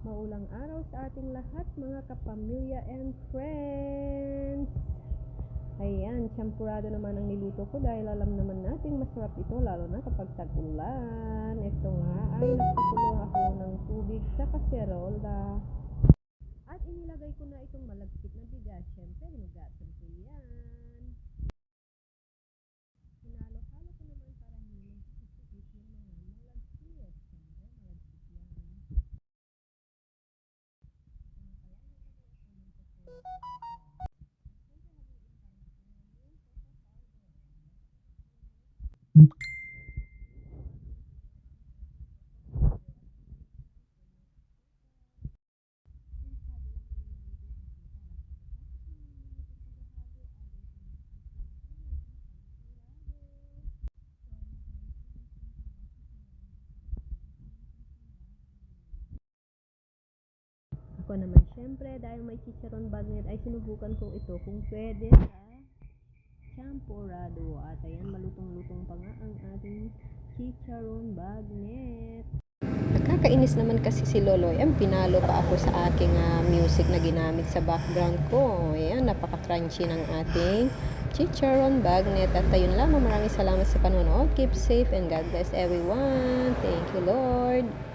Maulang araw sa ating lahat mga kapamilya and friends. Ayan, champurado naman ang niluto ko dahil alam naman nating masarap ito lalo na kapag tag-ulan. Ito nga ay nagpakulo ako ng tubig sa kaserola. At inilagay ko na itong malagkit na bigas. Siyempre, hinugasan Ako naman, syempre, dahil may chicharon bagnet, ay sinubukan ko ito kung pwede sa champurado. At ayan, malutong-lutong pa nga ang ating chicharon bagnet. Nakakainis naman kasi si Loloy. Ang pinalo pa ako sa aking ah, music na ginamit sa background ko. Ayan, napaka-crunchy ng ating chicharon bagnet. At ayun lamang, maraming salamat sa panonood. Keep safe and God bless everyone. Thank you, Lord.